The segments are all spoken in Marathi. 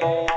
Bye.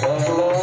Thank you, Lord.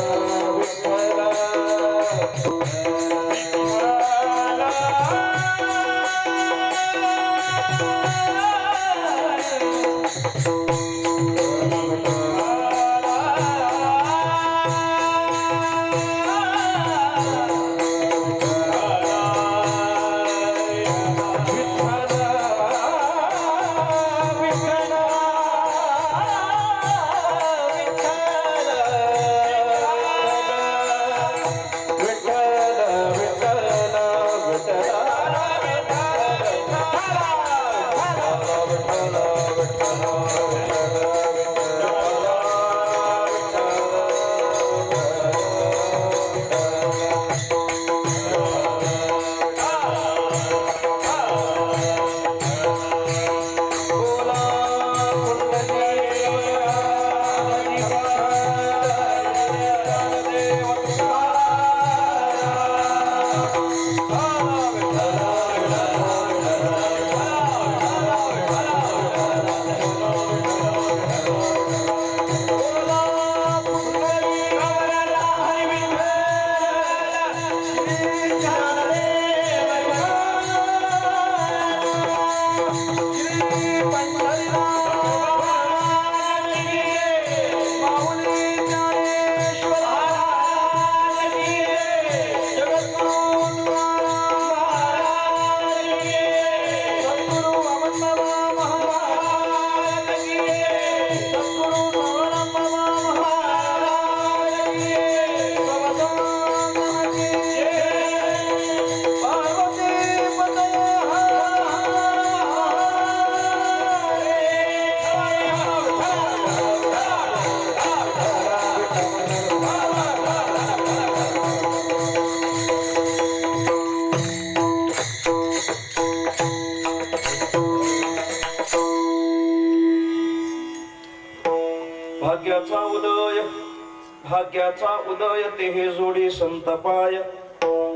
भाग्याचा उदय ते हे जोडी संतपाय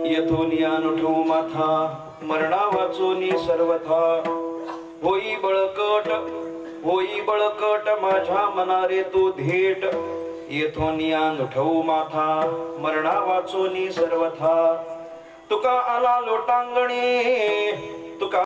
येथून या अनुठू माथा मरणा वाचोनी सर्वथा. होई बळकट होई बळकट माझ्या मनारे तू धेट येथून या अनुठू माथा मरणा वाचोनी सर्वथा. तुका आला लोटांगणी तुका